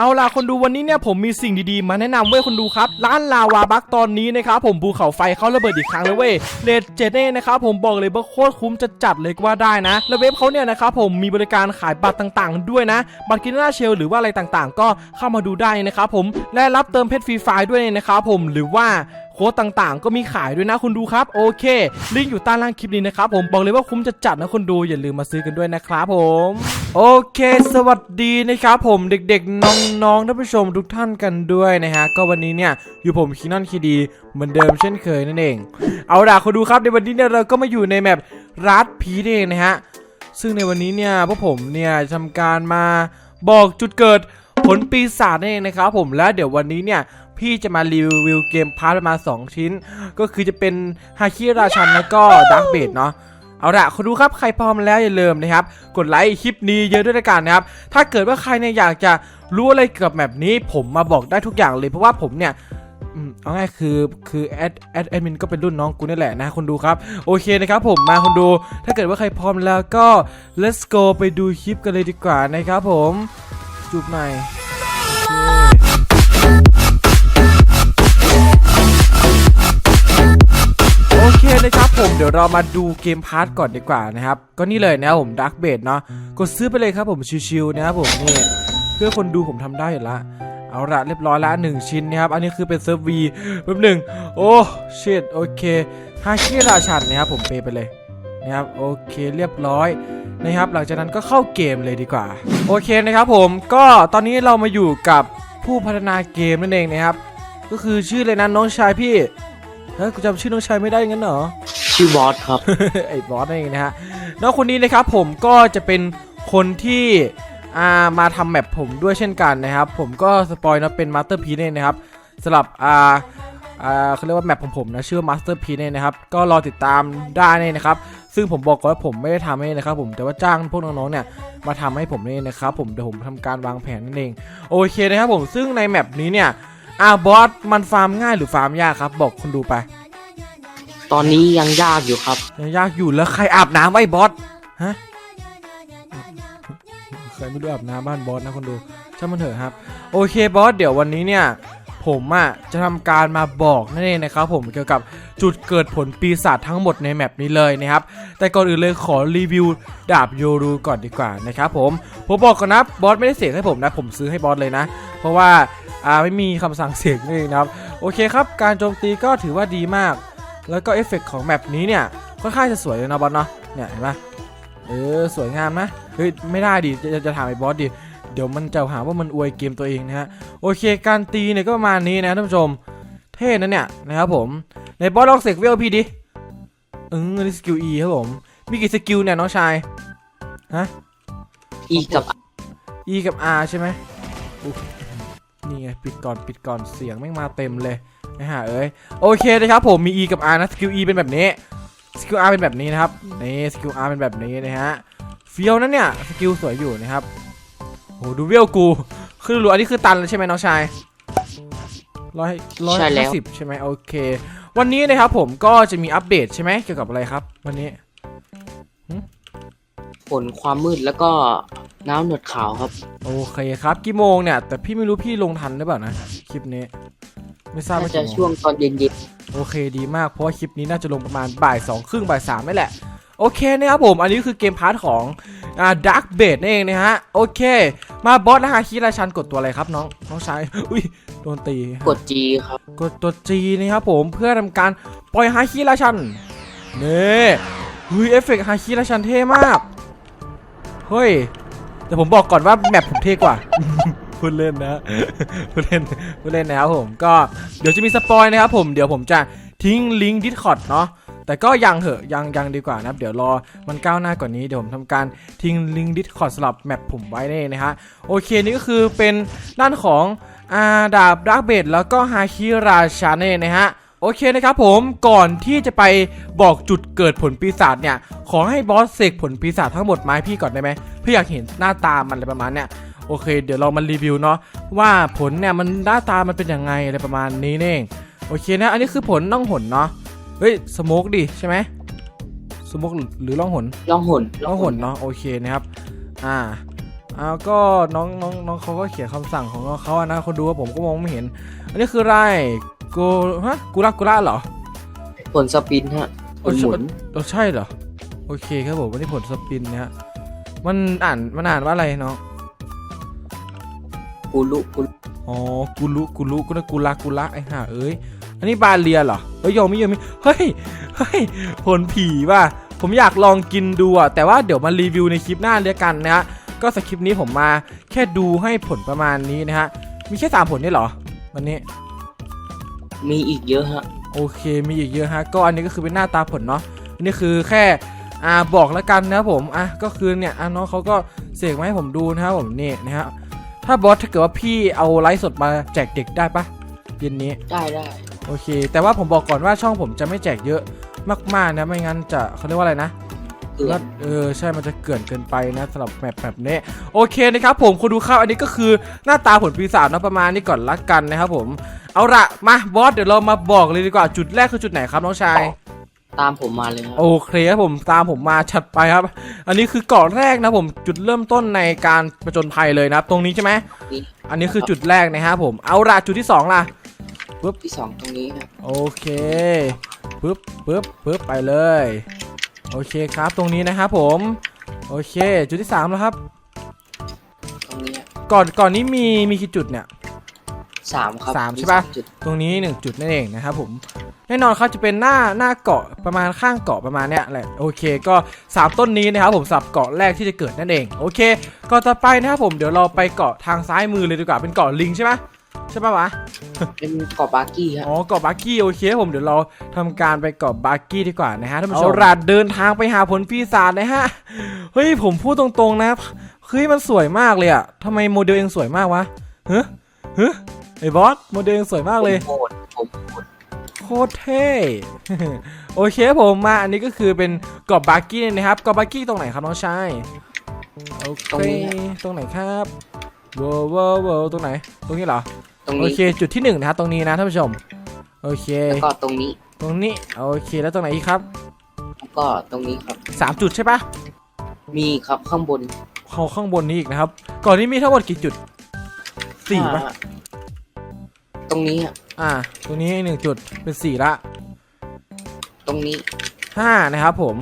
เอาล่ะคนดูวันนี้เนี่ยผมมีสิ่งดีๆ มาแนะนำเว้ยคนดูครับ ร้านลาวาบักตอนนี้นะครับผมภูเขาไฟเขาระเบิดอีกครั้งเลยเว้ยเลดเจเน่นะครับผมบอกเลยว่าโคตรคุ้มจะจัดเลยก็ว่าได้นะ และเว็บเขาเนี่ยนะครับผมมีบริการขายบัตรต่างๆ ด้วยนะ บัตรกินหน้าเชลหรือว่าอะไรต่างๆ ก็เข้ามาดูได้นะครับผมและรับเติมเพชรฟรีไฟด้วยนะครับผมหรือว่า ค้ดต่างๆ ก็มีขายด้วยนะคุณดูครับโอเค ลิงก์อยู่ใต้ล่างคลิปนี้นะครับผมบอกเลยว่าคุ้มจะจัดนะคุณดูอย่าลืมมาซื้อกันด้วยนะครับผมโอเค สวัสดีนะครับผมเด็กๆ น้องๆท่านผู้ชมทุกท่านกันด้วยนะฮะก็วันนี้เนี่ยอยู่ผมคินอนคีดีเหมือนเดิมเช่นเคยนั่นเอง เอาล่ะคุณดูครับในวันนี้เนี่ยเราก็มาอยู่ในแมปรัดพีนั่นเองนะฮะซึ่งในวันนี้เนี่ยพวกผมเนี่ยทำการมาบอกจุดเกิดผลปีศาจนั่นเองนะครับผมและเดี๋ยววันนี้เนี่ย พี่จะมารีวิวเกมพาร์ทประมาณ 2 ชิ้น ก็คือจะเป็นฮาคิราชันแล้วก็ดักเบดเนาะเอาละคุณดูครับใครพร้อมแล้วอย่าลืมนะครับ กดไลค์คลิปนี้เยอะด้วยกันนะครับ ถ้าเกิดว่าใครเนี่ยอยากจะรู้อะไรเกี่ยวกับแมปนี้ ผมมาบอกได้ทุกอย่างเลยเพราะว่าผมเนี่ยเอาง่ายคือคือแอดแอดแอดมินก็เป็นรุ่นน้องกูนี่แหละนะคนดูครับ โอเคนะครับผมมาคนดู ถ้าเกิดว่าใครพร้อมแล้วก็ let's go ไปดูคลิปกันเลยดีกว่านะครับผม จูบหน่อย ผมเดี๋ยวเรามาดูเกมพาร์ทก่อนดีกว่านะครับ ก็นี่เลยนะครับผมดักเบดเนาะกดซื้อไปเลยครับผมชิวๆนะครับผมนี่เพื่อคนดูผมทำได้อยู่ละเอาละเรียบร้อยล้วหนึ่งชิ้นนะครับ อันนี้คือเป็นเซิร์ฟวีแป๊บหนึ่งโอ้ชิตโอเคฮาคิราชันนะครับผมเปไปเลยนะครับโอเคเรียบร้อยนะครับ หลังจากนั้นก็เข้าเกมเลยดีกว่า โอเคนะครับผมก็ตอนนี้เรามาอยู่กับผู้พัฒนาเกมนั่นเองนะครับ ก็คือชื่อเลยนะน้องชายพี่เฮ้ยกูจำชื่อน้องชายไม่ได้งั้นเหรอ ชื่อบอสครับ ไอ้บอสนั่นเองนะฮะน้องคนนี้นะครับผมก็จะเป็นคนที่อ่ามาทำแมปผมด้วยเช่นกันนะครับ ผมก็สปอยนะเป็นมาสเตอร์พีเนี่ยนะครับสำหรับอ่าอ่าเขาเรียกว่าแมปของผมนะชื่อมาสเตอร์พีเนี่ยนะครับ ก็รอติดตามได้เนี่ยนะครับ ซึ่งผมบอกก่อนว่าผมไม่ได้ทำให้นะครับ ผมแต่ว่าจ้างพวกน้องๆเนี่ยมาทำให้ผมเนี่ยนะครับ ผมเดี๋ยวผมทำการวางแผนนั่นเองโอเคนะครับผมซึ่งในแมปนี้เนี่ยอ่าบอสมันฟาร์มง่ายหรือฟาร์มยากครับ บอกคนดูไป ตอนนี้ยังยากอยู่ครับ ยังยากอยู่แล้วใครอาบน้ำไว้บอสฮะใครไม่รู้อาบน้ำบ้านบอสนะคนดูช่างมันเถอะครับ โอเคบอสเดี๋ยววันนี้เนี่ยผมอะจะทำการมาบอกนั่นเองนะครับผมเกี่ยวกับจุดเกิดผลปีศาจทั้งหมดในแมปนี้เลยนะครับ แต่ก่อนอื่นเลยขอรีวิวดาบโยรูก่อนดีกว่านะครับผมผมบอกก่อนนะบอสไม่ได้เสกให้ผมนะผมซื้อให้บอสเลยนะ เพราะว่าอ่าไม่มีคำสั่งเสกนั่นะครับโอเคครับ การโจมตีก็ถือว่าดีมาก แล้วก็เอฟเฟกต์ของแมปนี้เนี่ยค่อนข้างจะสวยเลยนะบอสเนาะเนี่ยเห็นปะเออสวยงามนะเฮ้ยไม่ได้ดิจะจะจะถามไอ้บอสดิเดี๋ยวมันจะหาว่ามันอวยเกมตัวเองนะฮะโอเคการตีเนี่ยก็ประมาณนี้นะท่านผู้ชมเท่นะเนี่ยนะครับผมในบอสลองเสกเวลพี่ดิเออนี่สกิล E ครับผมมีกี่สกิลเนี่ยน้องชายฮะอีกับ E กับ R ใช่ไหมอุ๊ย นี่ไงปิดก่อนปิดก่อนเสียงแม่งมาเต็มเลยนะฮะเอ้ยโอเคนะครับผมมี E กับ R นะสกิล E เป็นแบบนี้สกิล R เป็นแบบนี้นะครับนี่สกิล R เป็นแบบนี้นะฮะเฟี้ยวนะเนี่ยสกิลสวยอยู่นะครับโหดูเวลกูคือรู้อันนี้คือตันแล้วใช่ไหมน้องชายร้อยร้อยใช่แล้ห้าวสิบใช่ไหมโอเค วันนี้นะครับผมก็จะมีอัปเดตใช่ไหมเกี่ยวกับอะไรครับ วันนี้ ผลความมืดแล้วก็น้ำหนวดขาวครับ โอเคครับกี่โมงเนี่ย แต่พี่ไม่รู้พี่ลงทันหรือเปล่านะคลิปนี้ ไม่ทราบน่าว่าจะกี่โมช่วงตอนเย็นโอเคดีมากเพราะว่าคลิปนี้น่าจะลงประมาณบ่ายสองครึ่งบ่ายสามนี่แหละ โอเคนะครับผม อันนี้คือเกมพาร์ทของอ่าดักเบดนั่นเองนะฮะ โอเค มาบอสนะฮะคีราชันกดตัวอะไรครับน้องน้องชาย อุ้ยโดนตี ๆกด G ครับ กดตัว G นะครับผมเพื่อทำการปล่อยฮาคิราชันนี่เฮ้ยเอฟเฟกต์ฮาคิราชันเท่มาก เฮ้ย แต่ผมบอกก่อนว่าแมปผมเท่กว่า พูดเล่นนะพูดเล่นพูดเล่นนะครับผมก็เดี๋ยวจะมีสปอยนะครับผมเดี๋ยวผมจะทิ้งลิงก์ดิสคอร์ดเนาะแต่ก็ยังเหอะยังยังดีกว่านะครับ เดี๋ยวรอมันก้าวหน้ากว่านี้เดี๋ยวผมทำการทิ้งลิงก์ดิสคอร์ดสำหรับแมปผมไว้นี่นะฮะโอเคนี่ก็คือเป็นด้านของอาดาบดักเบดแล้วก็ฮาคิราชาเน่นะฮะ โอเคนะครับผมก่อนที่จะไปบอกจุดเกิดผลปีศาจเนี่ย ขอให้บอสเสกผลปีศาจทั้งหมดมาให้พี่ก่อนได้ไหมเพื่ออยากเห็นหน้าตามันอะไรประมาณเนี้ยโอเค เดี๋ยวเรามารีวิวเนาะว่าผลเนี่ยมันหน้าตามันเป็นยังไงอะไรประมาณนี้นี่เองโอเคนะ อันนี้คือผลน่องหนเนาะเฮ้ยสโมกดิใช่ไหมสโมกหรือล่องหนล่องหนล่องหนเนาะโอเคนะครับ อ่าอ้าวก็น้องน้องน้องเขาก็เขียนคำสั่งของน้องเขาอะนะคนดูว่าผมก็มองไม่เห็น อันนี้คืออะไร กูฮะกูรักกูรักเหรอผลสปินฮะผลหมุนเออใช่เหรอ โอเคครับผมวันนี้ผลสปินนะฮะมันอ่านมันอ่านว่าอะไรน้องกูลุกูลุอ๋อกูรู้กูรู้กูนะกูรักกูรักไอ้ห่าเอ้ยอันนี้บาเลียเหรอเฮ้ยโยมิโยมิเฮ้ยเฮ้ยผลผีว่ะผมอยากลองกินดูอะแต่ว่าเดี๋ยวมารีวิวในคลิปหน้าเดียวกันนะฮะก็สคริปต์นี้ผมมาแค่ดูให้ผลประมาณนี้นะฮะมีแค่สามผลนี่เหรอวันนี้ มีอีกเยอะฮะ โอเคมีอีกเยอะฮะก็อันนี้ก็คือเป็นหน้าตาผลเนาะอันนี้คือแค่อ่าบอกแล้วกันนะครับผมอะก็คือเนี่ยอะน้องเขาก็เสกมาให้ผมดูนะครับผมนี่นะฮะถ้าบอสถ้าเกิดว่าพี่เอาไลฟ์สดมาแจกเด็กได้ปะเย็นนี้ได้ได้โอเค แต่ว่าผมบอกก่อนว่าช่องผมจะไม่แจกเยอะมากๆนะไม่งั้นจะเขาเรียกว่าอะไรนะ เกือแล้วนเออใช่มันจะเกินเกินไปนะสำหรับแมปแบบนี้โอเคนะครับผมคนดูข้าวอันนี้ก็คือหน้าตาผลปีศาจเนอะประมาณนี้ก่อนละกันนะครับผมเอาละมาบอสเดี๋ยวเรามาบอกเลยดีกว่าจุดแรกคือจุดไหนครับน้องชาย ตามผมมาเลยฮะโอเคครับผมตามผมมาชัดไปครับ อันนี้คือเกาะแรกนะผมจุดเริ่มต้นในการประจนภัยเลยนะครับ ตรงนี้ใช่ไหมนี่อันนี้คือจุดแรกนะครับผมเอาละจุดที่สองล่ะที่สองตรงนี้ฮะโอเคปึ๊บปึ๊บปึ๊บไปเลย โอเคครับตรงนี้นะครับผมโอเค จุดที่สามแล้วครับ ตรงนี้ฮะก่อนก่อนนี้มีมีกี่จุดเนี่ย สามครับสามใช่ปะ จุดตรงนี้หนึ่งจุดนั่นเองนะครับผมแน่นอนครับจะเป็นหน้าหน้าเกาะประมาณข้างเกาะประมาณเนี้ยแหละโอเคก็สามต้นนี้นะครับผมสำหรับเกาะแรกที่จะเกิดนั่นเองโอเคเกาะต่อไปนะครับผมเดี๋ยวเราไปเกาะทางซ้ายมือเลยดีกว่าเป็นเกาะลิงใช่ไหม ใช่ปะวะ เป็นเกาะบาร์กี้ฮะอ๋อเกาะบาร์กี้โอเคครับผมเดี๋ยวเราทำการไปเกาะบาร์กี้ดีกว่านะฮะท่านผู้ชมเอาราดเดินทางไปหาผลปีศาจนะฮะ เฮ้ยผมพูดตรงๆนะเฮ้ยมันสวยมากเลยอะทำไมโมเดลเองสวยมากวะเฮ้ยเฮ้ยไอ้บอสโมเดลเองสวยมากเลยผมโหดผมโหดโคตรเท่โอเคครับผมมาอันนี้ก็คือเป็นเกาะบาร์กี้นะครับเกาะบาร์กี้ตรงไหนครับน้องชายโอเคตรงไหนครับว้าวว้าวว้าวตรงไหน ตรงนี้เหรอ ตรงโอนี้เคจุดที่หนึ่งนะครับตรงนี้นะท่านผู้ชมโอเค แล้วก็ตรงนี้ตรงนี้โอเคแล้วตรงไหนอีกครับแล้วก็ตรงนี้ครับ สามจุดใช่ปะมีครับข้างบนเขาข้างบนนี้อีกนะครับก่อนนี้มีทั้งหมดกี่จุดสี่ปะห้าตรงนี้ฮะอ่า ตรงนี้หนึ่งจุดเป็นสี่ละตรงนี้ห้านะครับผม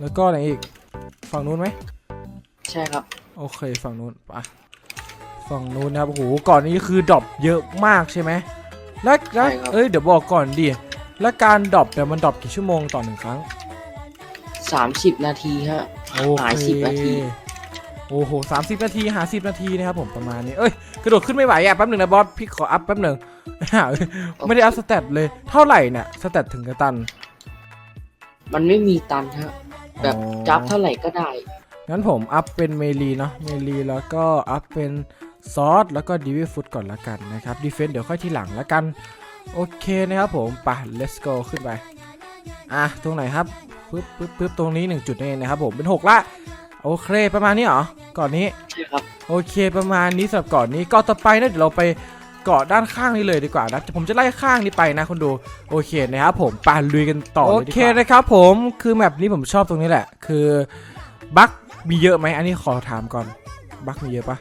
แล้วก็ไหนอีก ฝั่งนู้นไหม ใช่ครับ โอเค ฝั่งนู้นปะ ฝั่งนู้นนะครับโอ้โหก่อนนี้คือดรอปเยอะมากใช่ไหมแล้วแล้วใช่ครับ เอ้ยเดี๋ยวบอกก่อนดิแล้วการดรอปเนี่ยมันดรอปกี่ชั่วโมงต่อหนึ่งครั้งสามสิบนาทีฮะ โอหายเคสิบนาที โอ้โหสามสิบนาทีหาสิบนาทีนะครับผมประมาณนี้เอ้ยกระโดดขึ้นไม่ไหวอะแป๊บหนึ่งนะบอสพี่ขออัพแป๊บหนึ่ง ไม่ได้อัพสเตตเลยเท่าไหร่เนี่ยสเตตถึงกระตัน มันไม่มีตันฮะ แบบอ๋อจับเท่าไหร่ก็ได้ งั้นผมอัพเป็นเมลีเนาะเมลีแล้วก็อัพเป็น ซอสแล้วก็ดีวิฟุตก่อนละกันนะครับดีเฟนต์เดี๋ยวค่อยทีหลังละกัน โอเคนะครับผมไป let's go ขึ้นไป อะ ตรงไหนครับปึ๊บปึ๊บปึ๊บตรงนี้หนึ่งจุดนี่เองนะครับผมเป็นหกละ โอเคประมาณนี้เหรอก่อนนี้ใช่ครับโอเคประมาณนี้สำหรับเกาะนี้เกาะต่อไปนะเดี๋ยวเราไปเกาะด้านข้างนี้เลยดีกว่านะผมจะไล่ข้างนี้ไปนะคุณดูโอเคนะครับผมไปลุยกันต่อเลยดีกว่าโอเคนะครับผมคือแมปนี้ผมชอบตรงนี้แหละ คือบั๊กมีเยอะไหมอันนี้ขอถามก่อนบั๊กมีเยอะปะ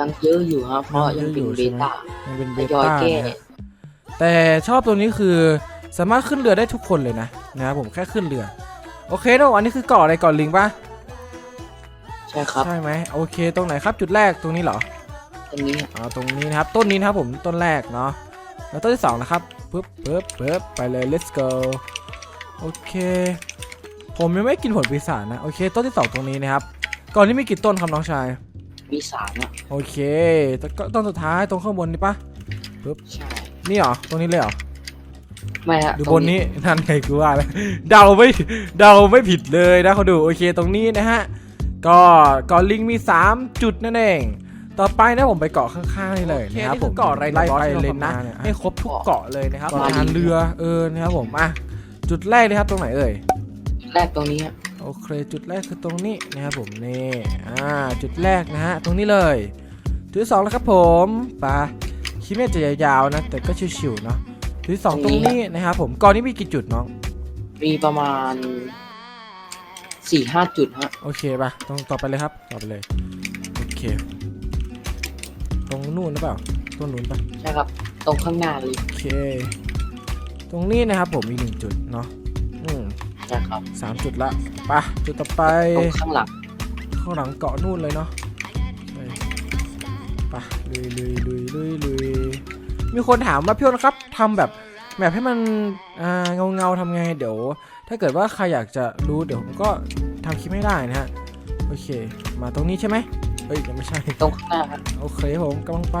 ยังเยอะอยู่ครับเพราะยัยังงเยอะเป็อยู่นใช่เบไหมต้ามันเป็นเบทยอยต้าแก้นะฮะแต่ชอบตรงนี้คือสามารถขึ้นเรือได้ทุกคนเลยนะนะครับผมแค่ขึ้นเรือ โอเคนะอันนี้คือเกาะอะไรเกาะลิงปะใช่ครับใช่ไหมโอเค ตรงไหนครับจุดแรกตรงนี้เหรอตรงนี้ฮะเอาตรงนี้นะครับต้นนี้นะครับผมต้นแรกเนาะแล้วต้นที่สองนะครับปึ๊บปึ๊บปึ๊บไปเลย let's go โอเค ผมยังไม่กินผลปีศาจนะ โอเค ต้นที่สองตรงนี้นะครับ ก่อนนี้มีกี่ต้นครับน้องชาย มีสามฮะโอเคต้นต้นสุดท้ายตรงข้างบนนี่ปะใช่นี่เหรอ ตรงนี้เลยเหรอไม่ฮะหรือตบรงนนี้นั่นไงกูว่าแล้วเดาไม่เดาไม่ผิดเลยนะเขาดูโอเคตรงนี้นะฮะก็เกาะลิงมี 3 จุดนั่นเอง ต่อไปนะผมไปเกาะข้างๆนี่เลยนะครับผมเกาะอะไรไล่ไปเลยนะให้ครบทุกเกาะเลยนะครับทานเรือเออนะครับผมอะจุดแรกเลยครับตรงไหนเอ่ยแรกตรงนี้ฮะโอ เคจุดแรกคือตรงนี้นะครับผมนี่อ่าจุดแรกนะฮะตรงนี้เลย จุดที่สองแล้วครับผมไปะคิดว่าจะยาวๆนะ แต่ก็ชิวๆเนาะจุดที่สองตรงนี้นะครับผมเกาะนี้มีกี่จุดน้องมีประมาณสี่ห้าจุดฮะโอเคป่ะตรงต่อไปเลยครับต่อไปเลยเค ตรงนู่นหรือเปล่าต้นนู้นปะใช่ครับ ตรงข้างหน้าเลยโอเค ตรงนี้นะครับผมมีหนึ่งจุดเนาะอืม ใช่ครับสามจุดละไปะจุดต่อไปตรงข้างหลังข้างหลังเกาะนู่นเลยเนาะไปไปะลุยลุยลุยลุยลุยมีคนถามว่าพี่อ้นครับทำแบบแบบให้มันอ่าเงาเงาๆทำไงเดี๋ยว ถ้าเกิดว่าใครอยากจะรู้เดี๋ยวผมก็ทำคลิปให้ได้นะฮะโอเค มาตรงนี้ใช่ไหมเอ้ยยังไม่ใช่ตรงข้างหน้าครับโอเคผมกำลังไป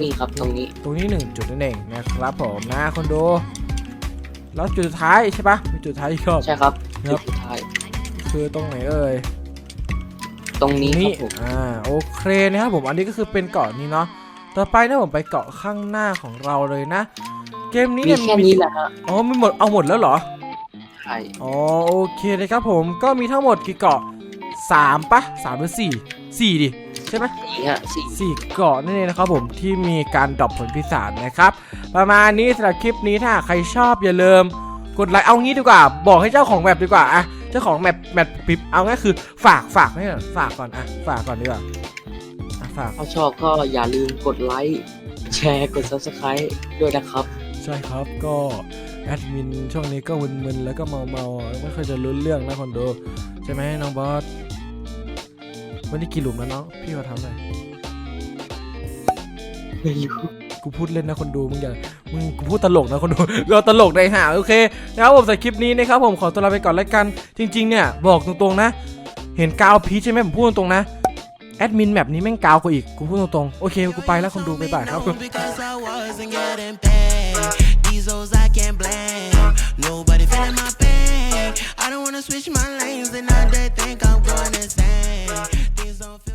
นี่ครับตรงนี้ ตรงนี้หนึ่งจุดนั่นเองนะครับผมนะคนดู แล้วจุดสุดท้ายใช่ปะมีจุดสุดท้ายอีกรอบ ใช่ครับครัจุบดสุดท้ายคือตรงไหนเอ่ย ตรงนี้ครับผมอ่าโอเคนะครับผมอันนี้ก็คือเป็นเกาะนี้เนาะต่อไปนะผมไปเกาะข้างหน้าของเราเลยนะ เกมนี้มีเนี่ยแค่นี้แหละฮะอ๋อมีหมดเอาหมดแล้วเหรอใช่อ๋อโอเคเลยครับผมก็มีทั้งหมดกี่เกาะสามปะสามหรือสี่สี่ดิใช่ไหมสี่ฮะสี่ สี่เกาะนั่นเองนะครับผมที่มีการดรอปผลพิศาจนะครับ ประมาณนี้สำหรับคลิปนี้ถ้าใครชอบอย่าลืมกดไลค์เอางี้ดีกว่า บอกให้เจ้าของแมปดีกว่าอะเจ้าของแมปแมปปิ๊บเอาง่ายคือฝากฝากไม่ใช่เหรอฝากก่อนอะฝากก่อนดีกว่าอะฝากถ้าชอบก็อย่าลืมกดไลค์แชร์กด subscribe ด้วยนะครับ ใช่ครับก็แอดมินช่วงนี้ก็มึนๆแล้วก็เมาๆไม่ค่อยจะรู้เรื่องนะคนดูใช่ไหมน้องบอสวันนี้กี่หลุมแล้วเนาะพี่เขาทำอะไรไม่รู้ กูพูดเล่นนะคนดูมึงอย่ามึงกูพูดตลกนะคนดูเราตลกในหาโอเคนะครับผมสำหรับคลิปนี้นะครับผมขอตัวลาไปก่อนแล้วกันจริง ๆ เนี่ยบอกตรงๆนะ เห็นกาวพีชใช่ไหมผมพูดตรงๆนะแอดมินแบบนี้แม่งกาวกว่าอีกกูพูดตรงๆโอเคกูไปแล้วคนดูบ๊ายบายครับ I wasn't getting paid. These hoes I can't blame. Nobody feeling my pain. I don't wanna switch my lanes, and now they think I'm going insane. Things don't feel.